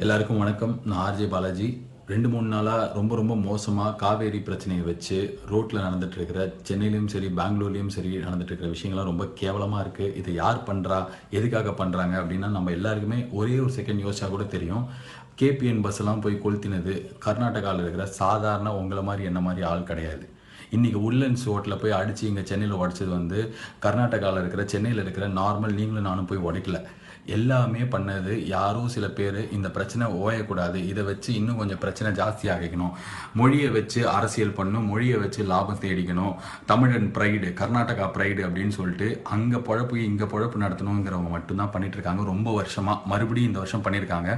எல்லாருக்கும் வணக்கம். நான் ஆர்ஜே பாலாஜி. ரெண்டு மூணு நாளாக ரொம்ப ரொம்ப மோசமாக காவேரி பிரச்சனையை வச்சு ரோட்டில் நடந்துட்டு இருக்கிற சென்னையிலையும் சரி பெங்களூர்லேயும் சரி நடந்துட்டு இருக்கிற விஷயங்கள்லாம் ரொம்ப கேவலமாக இருக்குது இதை யார் பண்ணுறா எதுக்காக பண்ணுறாங்க அப்படின்னா நம்ம எல்லாருக்குமே ஒரே ஒரு செகண்ட் யோசிச்சா கூட தெரியும். கேபிஎன் பஸ்ஸெல்லாம் போய் கொளுத்தினது கர்நாடகாவில் இருக்கிற சாதாரண உங்களை மாதிரி என்ன மாதிரி ஆள் கிடையாது. இன்றைக்கி உட்லண்ட்ஸ் ஹோட்டலில் போய் அடித்து இங்கே சென்னையில் உடச்சது வந்து கர்நாடகாவில் இருக்கிற சென்னையில் இருக்கிற நார்மல் நீங்களும் நானும் போய் உடைக்கல. எல்லாமே பண்ணது. யாரும் சில பேர் இந்த பிரச்சனை ஓயக்கூடாது. இதை வச்சு இன்னும் கொஞ்சம் பிரச்சனை ஜாஸ்தி ஆகிக்கணும். மொழியை வச்சு அரசியல் பண்ணணும். மொழியை வச்சு லாபம் தேடிக்கணும். தமிழன் ப்ரைடு கர்நாடகா ப்ரைடு அப்படின்னு சொல்லிட்டு அங்கே பொழப்பு இங்கே பொழப்பு நடத்தணுங்கிறவங்க மட்டும்தான் பண்ணிட்டு இருக்காங்க ரொம்ப வருஷமாக மறுபடியும் இந்த வருஷம் பண்ணியிருக்காங்க.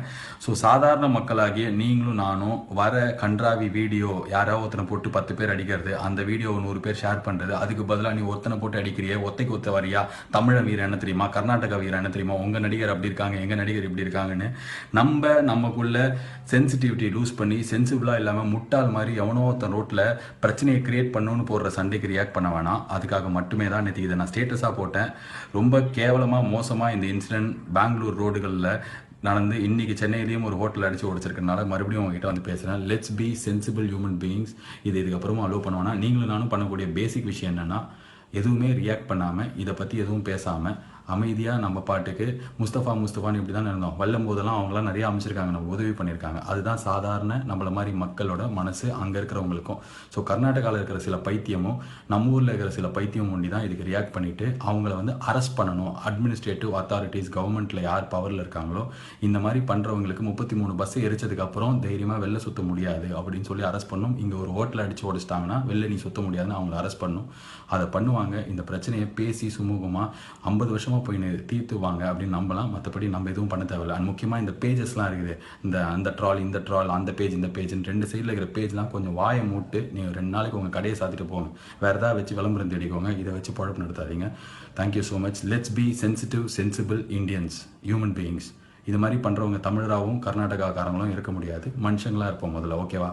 ஸோ சாதாரண மக்களாகிய நீங்களும் நானும் வர கன்றாவி வீடியோ யாராவது ஒருத்தனை போட்டு பத்து பேர் அடிக்கிறது அந்த வீடியோவை நூறு பேர் ஷேர் பண்ணுறது அதுக்கு பதிலாக நீ ஒருத்தனை போட்டு அடிக்கிறிய ஒத்தைக்கு ஒத்த வரியா? தமிழ வீரர் என்ன தெரியுமா? கர்நாடகா வீரர் என்ன தெரியுமா? உங்கள் நடி நடிகர் அப்படி இருக்காங்க எங்கள் நடிகர் இப்படி இருக்காங்கன்னு நம்ம நமக்குள்ள சென்சிட்டிவிட்டி லூஸ் பண்ணி சென்சிபிளாக இல்லாமல் முட்டாள் மாதிரி எவனோ ஒருத்தன் ரோட்டில் பிரச்சனையை கிரியேட் பண்ணணும்னு போடுற சண்டைக்கு ரியாக்ட் பண்ண வேணாம். அதுக்காக மட்டுமே தான் நேற்று இதை நான் ஸ்டேட்டஸாக போட்டேன். ரொம்ப கேவலமாக மோசமாக இந்த இன்சிடென்ட் பெங்களூர் ரோடுகளில் நடந்து இன்னைக்கு சென்னையிலையும் ஒரு ஹோட்டல் அடித்து உடச்சிருக்கனால மறுபடியும் உங்ககிட்ட வந்து பேசுகிறேன் let's be sensible human beings இது இதுக்கப்புறமா அலோவ் பண்ணுவோன்னா நீங்களும் நானும் பண்ணக்கூடிய பேசிக் விஷயம் என்னென்னா எதுவுமே ரியாக்ட் பண்ணாமல் இதை பற்றி எதுவும் பேசாமல் அமைதியாக நம்ம பாட்டுக்கு முஸ்தஃபா முஸ்தஃபான்னு இப்படி தான் இருந்தோம். வல்லும் போதெல்லாம் அவங்களாம் நிறைய அமைச்சிருக்காங்க நம்ம உதவி பண்ணியிருக்காங்க. அதுதான் சாதாரண நம்மள மாதிரி மக்களோட மனசு அங்கே இருக்கிறவங்களுக்கும். ஸோ கர்நாடகாவில் இருக்கிற சில பைத்தியமும் நம்ம ஊரில் இருக்கிற சில பைத்தியம் ஒண்டி தான் இதுக்கு ரியாக்ட் பண்ணிட்டு அவங்கள வந்து அரெஸ்ட் பண்ணணும். அட்மினிஸ்ட்ரேட்டிவ் அத்தாரிட்டிஸ் கவர்மெண்ட்டில் யார் பவரில் இருக்காங்களோ இந்த மாதிரி பண்ணுறவங்களுக்கு முப்பத்தி மூணு பஸ் எரிச்சதுக்கு அப்புறம் தைரியமாக வெளில சுத்த முடியாது அப்படின்னு சொல்லி அரெஸ்ட் பண்ணும் இங்கே ஒரு ஹோட்டல் அடிச்சு உடைச்சிட்டாங்கன்னா வெளில நீ சுத்த முடியாதுன்னு அவங்கள அரெஸ்ட் பண்ணும். அதை பண்ணுவாங்க. இந்த பிரச்சனையை பேசி சுமூகமாக ஐம்பது வருஷம் வருஷமாக போய் தீர்த்துவாங்க அப்படின்னு நம்பலாம். மற்றபடி நம்ம எதுவும் பண்ண தேவையில்ல. அண்ட் முக்கியமாக இந்த பேஜஸ்லாம் இருக்குது. இந்த அந்த ட்ரால் இந்த ட்ரால் அந்த பேஜ் இந்த பேஜ்னு ரெண்டு சைடில் இருக்கிற பேஜ்லாம் கொஞ்சம் வாயை மூட்டு நீங்கள் ரெண்டு நாளைக்கு உங்கள் கடையை சாத்திட்டு போங்க. வேறு ஏதாவது வச்சு விளம்பரம் தேடிக்கோங்க. இதை வச்சு பழப்பு நடத்தாதீங்க. Thank you so much let's be sensitive sensible Indians human beings இது மாதிரி பண்ணுறவங்க தமிழராகவும் கர்நாடகாக்காரங்களும் இருக்க முடியாது. மனுஷங்களாக இருப்போம் முதல்ல. ஓகேவா